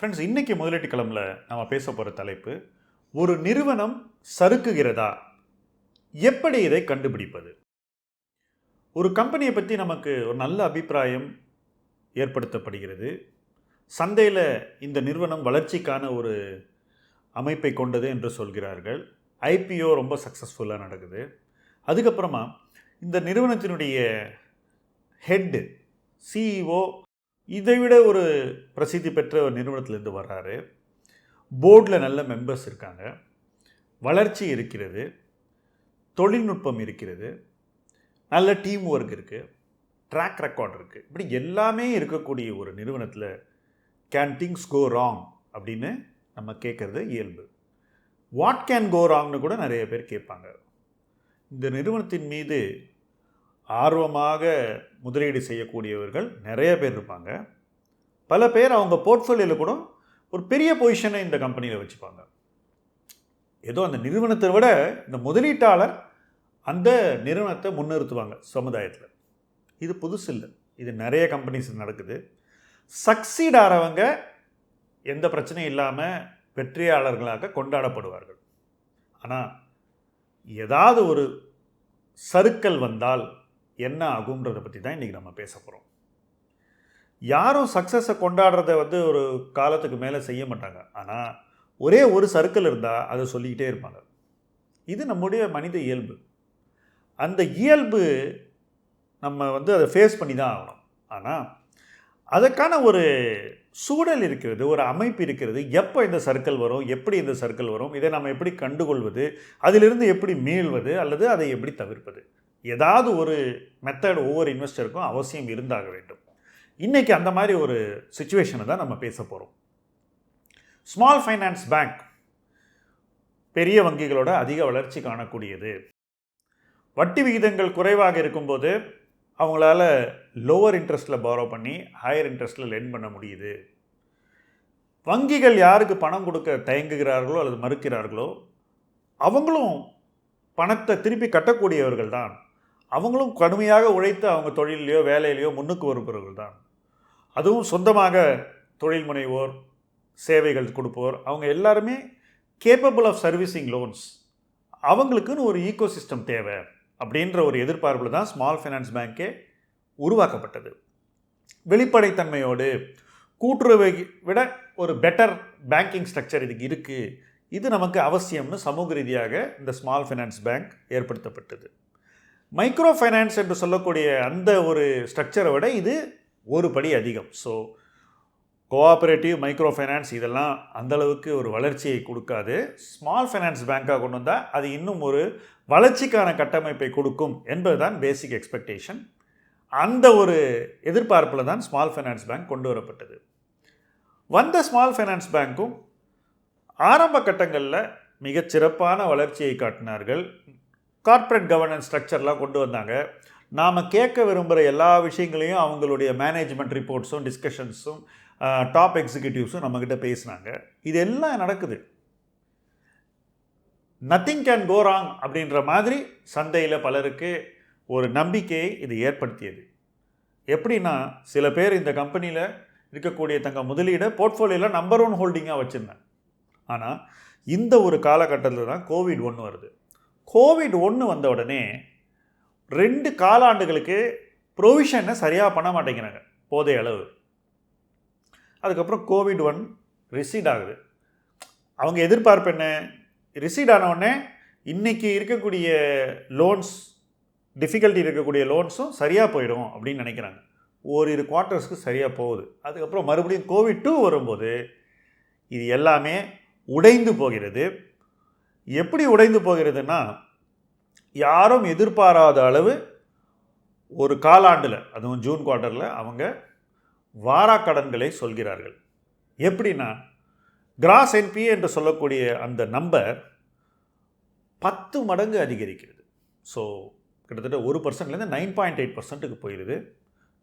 Friends இன்னைக்கு முதலீட்டு நம்ம பேச போகிற தலைப்பு ஒரு நிறுவனம் சறுக்குகிறதா? எப்படி இதை கண்டுபிடிப்பது? ஒரு கம்பெனியை பற்றி நமக்கு ஒரு நல்ல அபிப்பிராயம் ஏற்படுத்தப்படுகிறது. சந்தையில் இந்த நிறுவனம் வளர்ச்சிக்கான ஒரு அமைப்பை கொண்டது என்று சொல்கிறார்கள். ஐபிஓ ரொம்ப சக்ஸஸ்ஃபுல்லாக நடக்குது. அதுக்கப்புறமா இந்த நிறுவனத்தினுடைய ஹெட்டு சிஇஓ இதை விட ஒரு பிரசித்தி பெற்ற ஒரு நிறுவனத்திலேருந்து வர்றாரு. போர்டில் நல்ல மெம்பர்ஸ் இருக்காங்க. வளர்ச்சி இருக்கிறது. தொழில்நுட்பம் இருக்கிறது. நல்ல டீம் ஒர்க் இருக்குது ட்ராக் ரெக்கார்ட் இருக்குது இப்படி எல்லாமே இருக்கக்கூடிய ஒரு நிறுவனத்தில் கேன் திங்ஸ் கோ ராங் அப்படின்னு நம்ம கேட்குறது இயல்பு. வாட் கேன் கோ ராங்னு கூட நிறைய பேர் கேட்பாங்க. இந்த நிறுவனத்தின் மீது ஆர்வமாக முதலீடு செய்யக்கூடியவர்கள் நிறைய பேர் இருப்பாங்க. பல பேர் அவங்க போர்ட்ஃபோலியோவில் கூட ஒரு பெரிய பொசிஷனை இந்த கம்பெனியில் வச்சுப்பாங்க. ஏதோ அந்த நிறுவனத்தை விட இந்த முதலீட்டாளர் அந்த நிறுவனத்தை முன்னிறுத்துவாங்க சமுதாயத்தில். இது புதுசு இல்லை. இது நிறைய கம்பெனிஸ் நடக்குது. சக்சீட் ஆகிறவங்க எந்த பிரச்சனையும் இல்லாமல் வெற்றியாளர்களாக கொண்டாடப்படுவார்கள். ஆனால் ஏதாவது ஒரு சறுக்கல் வந்தால் என்ன ஆகுன்றதை பற்றி தான் இன்றைக்கி நம்ம பேச போகிறோம் யாரும் சக்ஸஸை கொண்டாடுறத வந்து ஒரு காலத்துக்கு மேலே செய்ய மாட்டாங்க. ஆனால் ஒரே ஒரு சர்க்கிள் இருந்தால் அதை சொல்லிக்கிட்டே இருப்பாங்க. இது நம்முடைய மனித இயல்பு. அந்த இயல்பு நம்ம வந்து அதை ஃபேஸ் பண்ணி தான் ஆகணும். ஆனால் அதற்கான ஒரு சூழல் இருக்கிறது ஒரு அமைப்பு இருக்கிறது எப்போ இந்த சர்க்கிள் வரும் எப்படி இந்த சர்க்கிள் வரும் இதை நம்ம எப்படி கண்டுகொள்வது அதிலிருந்து எப்படி மீள்வது அல்லது அதை எப்படி தவிர்ப்பது? ஏதாவது ஒரு மெத்தட் ஒவ்வொரு இன்வெஸ்டருக்கும் அவசியம் இருந்தாக வேண்டும். இன்றைக்கி அந்த மாதிரி ஒரு சுச்சுவேஷனை தான் நம்ம பேச போகிறோம் ஸ்மால் ஃபைனான்ஸ் பேங்க் பெரிய வங்கிகளோட அதிக வளர்ச்சி காணக்கூடியது. வட்டி விகிதங்கள் குறைவாக இருக்கும்போது அவங்களால லோவர் இன்ட்ரெஸ்ட்டில் பாரோ பண்ணி ஹையர் இன்ட்ரெஸ்ட்டில் லென் பண்ண முடியுது. வங்கிகள் யாருக்கு பணம் கொடுக்க தயங்குகிறார்களோ அல்லது மறுக்கிறார்களோ அவங்களும் பணத்தை திருப்பி கட்டக்கூடியவர்கள் தான். அவங்களும் கடுமையாக உழைத்து அவங்க தொழிலையோ வேலையிலையோ முன்னுக்கு வருபவர்கள் தான். அதுவும் சொந்தமாக தொழில் முனைவோர் சேவைகள் கொடுப்போர் அவங்க எல்லாருமே கேப்பபிள் ஆஃப் சர்வீசிங் லோன்ஸ் அவங்களுக்குன்னு ஒரு ஈகோ சிஸ்டம் தேவை அப்படின்ற ஒரு எதிர்பார்ப்பில் தான் ஸ்மால் ஃபைனான்ஸ் பேங்க்கே உருவாக்கப்பட்டது. வெளிப்படைத்தன்மையோடு கூட்டுறவை விட ஒரு பெட்டர் பேங்கிங் ஸ்ட்ரக்சர் இதுக்கு இருக்குது இது நமக்கு அவசியம்னு சமூக ரீதியாக இந்த ஸ்மால் ஃபைனான்ஸ் பேங்க் ஏற்படுத்தப்பட்டது. மைக்ரோ ஃபைனான்ஸ் என்று சொல்லக்கூடிய அந்த ஒரு ஸ்ட்ரக்சரை விட இது ஒரு படி அதிகம். ஸோ கோஆப்ரேட்டிவ் மைக்ரோ ஃபைனான்ஸ் இதெல்லாம் அந்தளவுக்கு ஒரு வளர்ச்சியை கொடுக்காது. ஸ்மால் ஃபைனான்ஸ் பேங்காக கொண்டு வந்தால் அது இன்னும் ஒரு வளர்ச்சிக்கான கட்டமைப்பை கொடுக்கும் என்பது தான் பேசிக் எக்ஸ்பெக்டேஷன் அந்த ஒரு எதிர்பார்ப்பில் தான் ஸ்மால் ஃபைனான்ஸ் பேங்க் கொண்டு வரப்பட்டது. வந்த ஸ்மால் ஃபைனான்ஸ் பேங்க்கும் ஆரம்ப கட்டங்களில் மிகச்சிறப்பான வளர்ச்சியை காட்டினார்கள். கார்ப்பரேட் கவர்னன்ஸ் ஸ்ட்ரக்சர்லாம் கொண்டு வந்தாங்க. நாம் கேட்க விரும்புகிற எல்லா விஷயங்களையும் அவங்களுடைய மேனேஜ்மெண்ட் ரிப்போர்ட்ஸும் டிஸ்கஷன்ஸும் டாப் எக்ஸிக்யூட்டிவ்ஸும் நம்மக்கிட்ட பேசினாங்க. இது எல்லாம் நடக்குது. நத்திங் கேன் கோ ராங் அப்படின்ற மாதிரி சந்தையில் பலருக்கு ஒரு நம்பிக்கையை இது ஏற்படுத்தியது. எப்படின்னா சில பேர் இந்த கம்பெனியில் இருக்கக்கூடிய தங்க முதலீடை போர்ட்ஃபோலியோவில் நம்பர் ஒன் ஹோல்டிங்காக வச்சுருந்தேன். ஆனால் இந்த ஒரு காலகட்டத்தில் தான் கோவிட் ஒன்று வருது. கோவிட் ஒன்று வந்த உடனே ரெண்டு காலாண்டுகளுக்கு ப்ரொவிஷனை சரியாக பண்ண மாட்டேங்கிறாங்க. போதைய அளவு. அதுக்கப்புறம் கோவிட் ஒன் ரிசீட் ஆகுது. அவங்க எதிர்பார்ப்பு என்ன? ரிசீட் ஆனவுடனே இன்றைக்கி இருக்கக்கூடிய லோன்ஸ் டிஃபிகல்ட்டி இருக்கக்கூடிய லோன்ஸும் சரியாக போயிடும் அப்படின்னு நினைக்கிறாங்க. ஓரிரு குவார்ட்டர்ஸ்க்கு சரியாக போகுது. அதுக்கப்புறம் மறுபடியும் கோவிட் டூ வரும்போது இது எல்லாமே உடைந்து போகிறது. எப்படி உடைந்து போகிறதுனா யாரும் எதிர்பாராத அளவு ஒரு காலாண்டில் அதுவும் ஜூன் குவார்ட்டரில் அவங்க வாராக்கடன்களை சொல்கிறார்கள். எப்படின்னா கிராஸ் என்பிஏ என்று சொல்லக்கூடிய அந்த நம்பர் பத்து மடங்கு அதிகரிக்கிறது. ஸோ கிட்டத்தட்ட ஒரு பர்சன்ட்லேருந்து நைன் பாயிண்ட் எயிட் பர்சன்ட்டுக்கு போயிடுது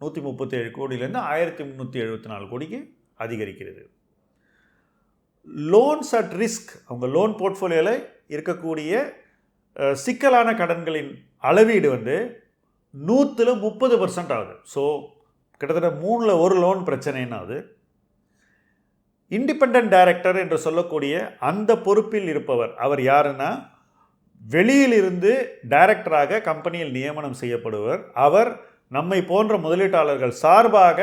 நூற்றி முப்பத்தேழு கோடியிலேருந்து ஆயிரத்தி முந்நூற்றி எழுபத்தி நாலு கோடிக்கு அதிகரிக்கிறது. லோன்ஸ் அட் ரிஸ்க் அவங்க லோன் போர்ட்ஃபோலியோவில் இருக்கக்கூடிய சிக்கலான கடன்களின் அளவீடு வந்து நூற்றில் முப்பது பர்சன்ட் ஆகுது. ஸோ கிட்டத்தட்ட மூணில் ஒரு லோன் பிரச்சனைன்னா அது இண்டிபெண்ட் டைரக்டர் என்று சொல்லக்கூடிய அந்த பொறுப்பில் இருப்பவர் அவர் யாருன்னா வெளியிலிருந்து டைரக்டராக கம்பெனியில் நியமனம் செய்யப்படுவர். அவர் நம்மை போன்ற முதலீட்டாளர்கள் சார்பாக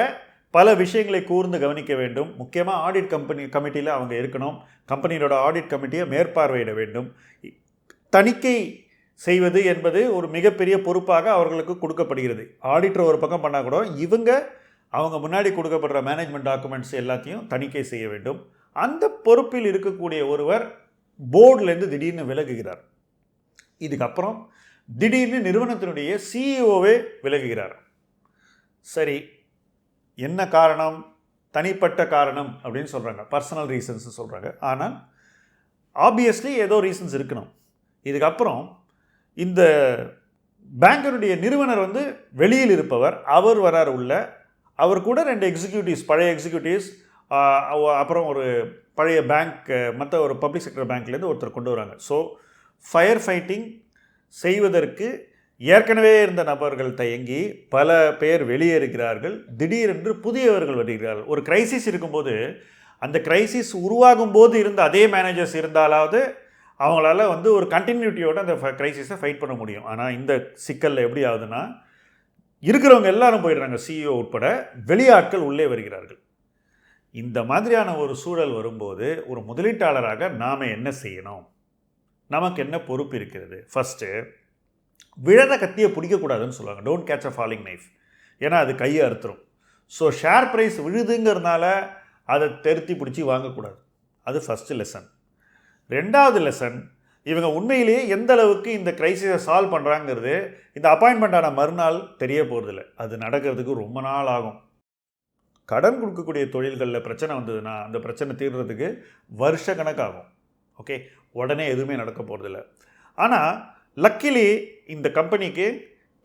பல விஷயங்களை கூர்ந்து கவனிக்க வேண்டும். முக்கியமாக ஆடிட் கம்பெனி கமிட்டியில் அவங்க இருக்கணும். கம்பெனியோட ஆடிட் கமிட்டியை மேற்பார்வையிட வேண்டும். தணிக்கை செய்வது என்பது ஒரு மிகப்பெரிய பொறுப்பாக அவர்களுக்கு கொடுக்கப்படுகிறது. ஆடிட்டர் ஒரு பக்கம் பண்ணால் கூட இவங்க அவங்க முன்னாடி கொடுக்கப்படுற மேனேஜ்மெண்ட் டாக்குமெண்ட்ஸ் எல்லாத்தையும் தணிக்கை செய்ய வேண்டும். அந்த பொறுப்பில் இருக்கக்கூடிய ஒருவர் போர்டிலேருந்து திடீர்னு விலகுகிறார். இதுக்கப்புறம் திடீர்னு நிறுவனத்தினுடைய சிஇஓவே விலகுகிறார். சரி என்ன காரணம்? தனிப்பட்ட காரணம் அப்படின்னு சொல்கிறாங்க பர்சனல் ரீசன்ஸ் சொல்கிறாங்க ஆனால் ஆப்வியஸ்லி ஏதோ ரீசன்ஸ் இருக்கணும். இதுக்கப்புறம் இந்த பேங்கினுடைய நிறுவனர் வந்து வெளியில் இருப்பவர். அவர் வரார் உள்ள. அவர் கூட ரெண்டு எக்ஸிக்யூட்டிவ்ஸ் பழைய எக்ஸிக்யூட்டிவ்ஸ் அப்புறம் ஒரு பழைய பேங்க் மற்ற ஒரு பப்ளிக் செக்டர் பேங்க்லேருந்து ஒருத்தர் கொண்டு வராங்க. ஸோ ஃபயர் ஃபைட்டிங் செய்வதற்கு ஏற்கனவே இருந்த நபர்கள் தயங்கி பல பேர் வெளியேறுகிறார்கள். திடீரென்று புதியவர்கள் வருகிறார்கள். ஒரு கிரைசிஸ் இருக்கும்போது அந்த கிரைசிஸ் உருவாகும் போது இருந்த அதே மேனேஜர்ஸ் இருந்தாலாவது அவங்களால வந்து ஒரு கண்டினியூட்டியோட அந்த கிரைசிஸை ஃபைட் பண்ண முடியும். ஆனால் இந்த சிக்கலில் எப்படி ஆகுதுன்னா இருக்கிறவங்க எல்லாரும் போயிடுறாங்க. சிஇஓ உட்பட வெளியாட்கள் உள்ளே வருகிறார்கள். இந்த மாதிரியான ஒரு சூழல் வரும்போது ஒரு முதலீட்டாளராக நாம் என்ன செய்யணும்? நமக்கு என்ன பொறுப்பு இருக்கிறது? ஃபஸ்ட்டு விழற கத்தியை பிடிக்கக்கூடாதுன்னு சொல்லுவாங்க. Don't catch a falling knife ஏன்னா அது கையை அறுத்துரும். ஸோ ஷேர் ப்ரைஸ் விழுதுங்கிறதுனால அதை தெருத்தி பிடிச்சி வாங்கக்கூடாது. அது ஃபஸ்ட்டு லெசன் ரெண்டாவது லெசன் இவங்க உண்மையிலேயே எந்த அளவுக்கு இந்த க்ரைசிஸை சால்வ் பண்ணுறாங்கிறது இந்த அப்பாயின்மெண்ட்டான மறுநாள் தெரிய போகிறதில்ல அது நடக்கிறதுக்கு ரொம்ப நாள் ஆகும். கடன் கொடுக்கக்கூடிய தொழில்களில் பிரச்சனை வந்ததுன்னா அந்த பிரச்சனை தீர்றதுக்கு வருஷ கணக்காகும். ஓகே உடனே எதுவுமே நடக்க போகிறதில்ல ஆனால் லக்கிலி இந்த கம்பெனிக்கு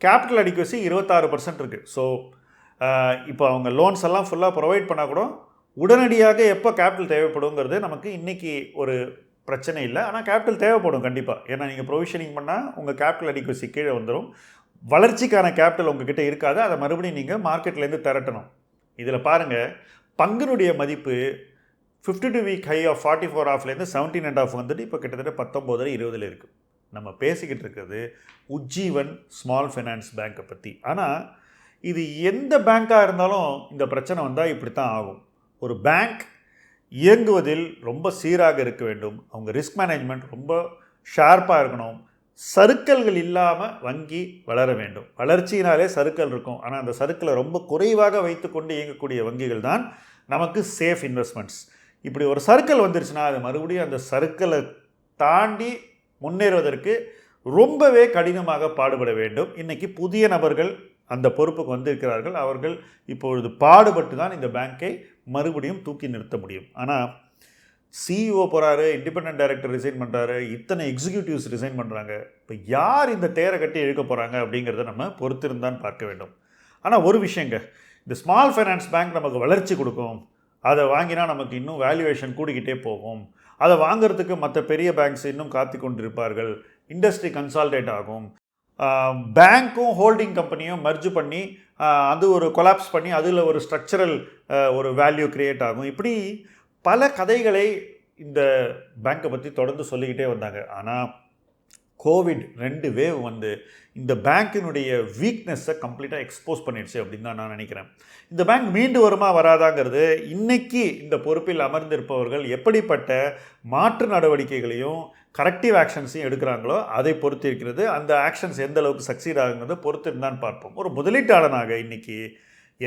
கேபிட்டல் அடிக்குவசி இருபத்தாறு பர்சன்ட் இருக்குது ஸோ இப்போ அவங்க லோன்ஸ் எல்லாம் ஃபுல்லாக ப்ரொவைட் பண்ணால் கூட உடனடியாக எப்போ கேபிட்டல் தேவைப்படுங்கிறது நமக்கு இன்றைக்கி ஒரு பிரச்சனை இல்லை. ஆனால் கேபிட்டல் தேவைப்படும் கண்டிப்பாக ஏன்னா நீங்கள் ப்ரொவிஷனிங் பண்ணால் உங்கள் கேபிட்டல் அடிக்குவசி கீழே வந்துடும் வளர்ச்சிக்கான கேபிட்டல் உங்ககிட்ட இருக்காது. அதை மறுபடியும் நீங்கள் மார்க்கெட்லேருந்து திரட்டணும். இதில் பாருங்கள் பங்கினுடைய மதிப்பு fifty two week high of forty four ஆஃப்லேருந்து seventeen and half வந்துட்டு இப்போ கிட்டத்தட்ட பத்தொம்போதில் இருபதில் இருக்குது நம்ம பேசிக்கிட்டு இருக்கிறது உஜ்ஜீவன் ஸ்மால் ஃபைனான்ஸ் பேங்க்கை பற்றி ஆனால் இது எந்த பேங்க்காக இருந்தாலும் இந்த பிரச்சனை வந்தால் இப்படி தான் ஆகும். ஒரு பேங்க் இயங்குவதில் ரொம்ப சீராக இருக்க வேண்டும். அவங்க ரிஸ்க் மேனேஜ்மெண்ட் ரொம்ப ஷார்ப்பாக இருக்கணும். சருக்கல்கள் இல்லாமல் வங்கி வளர வேண்டும். வளர்ச்சியினாலே சருக்கள் இருக்கும். ஆனால் அந்த சருக்களை ரொம்ப குறைவாக வைத்துக்கொண்டு இயங்கக்கூடிய வங்கிகள் தான் நமக்கு சேஃப் இன்வெஸ்ட்மெண்ட்ஸ். இப்படி ஒரு சர்க்கிள் வந்துருச்சுன்னா அது மறுபடியும் அந்த சர்க்கிளை தாண்டி முன்னேறுவதற்கு ரொம்பவே கடினமாக பாடுபட வேண்டும். இன்றைக்கி புதிய நபர்கள் அந்த பொறுப்புக்கு வந்திருக்கிறார்கள். அவர்கள் இப்பொழுது பாடுபட்டு தான் இந்த பேங்க்கை மறுபடியும் தூக்கி நிறுத்த முடியும். ஆனால் சிஇஓ போகிறாரு இண்டிபெண்ட் டைரக்டர் ரிசைன் பண்ணுறாரு இத்தனை எக்ஸிக்யூட்டிவ்ஸ் ரிசைன் பண்ணுறாங்க இப்போ யார் இந்த தேரை கட்டி இழுக்க போகிறாங்க அப்படிங்கிறத நம்ம பொறுத்திருந்தான் பார்க்க வேண்டும். ஆனால் ஒரு விஷயங்க இந்த ஸ்மால் ஃபைனான்ஸ் பேங்க் நமக்கு வளர்ச்சி கொடுக்கும். அதை வாங்கினா நமக்கு இன்னும் வேல்யூவேஷன் கூடிக்கிட்டே போகும். அதை வாங்குறதுக்கு மற்ற பெரிய பேங்க்ஸ் இன்னும் காத்து கொண்டிருப்பார்கள். இண்டஸ்ட்ரி கன்சால்டேட் ஆகும். பேங்க்கும் ஹோல்டிங் கம்பெனியும் மர்ஜ் பண்ணி அது ஒரு கொலாப்ஸ் பண்ணி அதில் ஒரு ஸ்ட்ரக்சரல் ஒரு வேல்யூ க்ரியேட் ஆகும். இப்படி பல கதைகளை இந்த பேங்க்கை பற்றி தொடர்ந்து சொல்லிக்கிட்டே வந்தாங்க. ஆனால் கோவிட் ரெண்டு வேவ் வந்து இந்த பேங்க்கினுடைய வீக்னஸை கம்ப்ளீட்டாக எக்ஸ்போஸ் பண்ணிடுச்சு அப்படின்னு தான் நான் நினைக்கிறேன். இந்த பேங்க் மீண்டு வருமா வராதாங்கிறது இன்றைக்கி இந்த பொறுப்பில் அமர்ந்திருப்பவர்கள் எப்படிப்பட்ட மாற்று நடவடிக்கைகளையும் கரெக்டிவ் ஆக்ஷன்ஸையும் எடுக்கிறாங்களோ அதை பொறுத்து இருக்கிறது. அந்த ஆக்ஷன்ஸ் எந்த அளவுக்கு சக்சீட் ஆகுங்கிறத பொறுத்து இருந்தான் பார்ப்போம். ஒரு முதலீட்டாளனாக இன்றைக்கி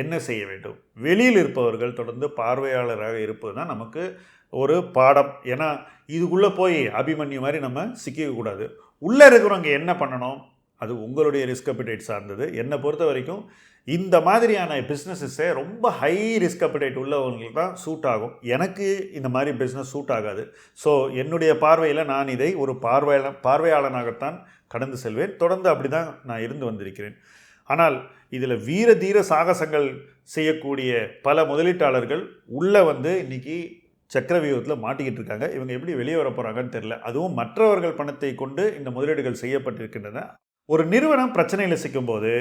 என்ன செய்ய வேண்டும்? வெளியில் இருப்பவர்கள் தொடர்ந்து பார்வையாளராக இருப்பது தான் நமக்கு ஒரு பாடம். ஏன்னா இதுக்குள்ளே போய் அபிமன்யு மாதிரி நம்ம சிக்கிக்கக்கூடாது. உள்ளே இருக்கிறவங்க என்ன பண்ணணும்? அது உங்களுடைய ரிஸ்க் அப்பிடைட் சார்ந்தது. என்னை பொறுத்த வரைக்கும் இந்த மாதிரியான பிஸ்னஸஸே ரொம்ப ஹை ரிஸ்க் அப்பிடைட் உள்ளவங்களுக்கு தான் சூட் ஆகும். எனக்கு இந்த மாதிரி பிஸ்னஸ் சூட் ஆகாது. ஸோ என்னுடைய பார்வையில் நான் இதை ஒரு பார்வையாள பார்வையாளனாகத்தான் கடந்து செல்வேன். தொடர்ந்து அப்படி தான் நான் இருந்து வந்திருக்கிறேன். ஆனால் இதில் வீர தீர சாகசங்கள் செய்யக்கூடிய பல முதலீட்டாளர்கள் உள்ளே வந்து இன்றைக்கி சக்கரவியூகத்தில் மாட்டிக்கிட்டு இருக்காங்க. இவங்க எப்படி வெளியே வர போகிறாங்கன்னு தெரில அதுவும் மற்றவர்கள் பணத்தை கொண்டு இந்த முதலீடுகள் செய்யப்பட்டிருக்கின்றன. ஒரு நிறுவனம் பிரச்சனையில் சிக்கும்போது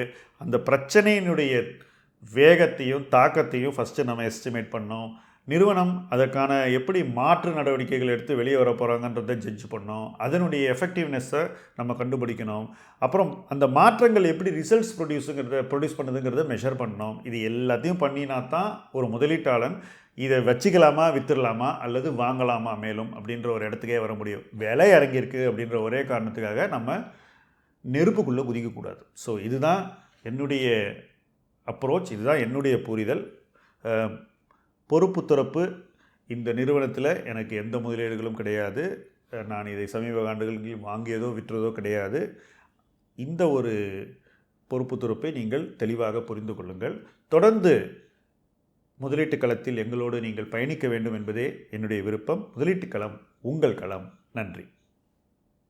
அந்த பிரச்சனையினுடைய வேகத்தையும் தாக்கத்தையும் ஃபஸ்ட்டு நம்ம எஸ்டிமேட் பண்ணோம் நிறுவனம் அதற்கான எப்படி மாற்று நடவடிக்கைகள் எடுத்து வெளியே வர போகிறாங்கன்றதை ஜட்ஜ் பண்ணோம். அதனுடைய எஃபெக்டிவ்னஸை நம்ம கண்டுபிடிக்கணும். அப்புறம் அந்த மாற்றங்கள் எப்படி ரிசல்ட்ஸ் ப்ரொடியூஸுங்கிறத ப்ரொடியூஸ் பண்ணுதுங்கிறத மெஷர் பண்ணணும் இது எல்லாத்தையும் பண்ணினா தான் ஒரு முதலீட்டாளன் இதை வச்சுக்கலாமா வித்துடலாமா அல்லது வாங்கலாமா மேலும் அப்படின்ற ஒரு இடத்துக்கே வர முடியும். விலை இறங்கியிருக்கு அப்படின்ற ஒரே காரணத்துக்காக நம்ம நெருப்புக்குள்ளே குதிக்கக்கூடாது. ஸோ இதுதான் என்னுடைய அப்ரோச் இதுதான் என்னுடைய புரிதல். பொறுப்பு துறப்பு இந்த நிறுவனத்தில் எனக்கு எந்த முதலீடுகளும் கிடையாது. நான் இதை சமீப ஆண்டுகளில் வாங்கியதோ விற்றதோ கிடையாது. இந்த ஒரு பொறுப்பு துறப்பை நீங்கள் தெளிவாக புரிந்து கொள்ளுங்கள். தொடர்ந்து முதலீட்டு களத்தில் எங்களோடு நீங்கள் பயணிக்க வேண்டும் என்பதே என்னுடைய விருப்பம். முதலீட்டு களம் உங்கள் களம். நன்றி.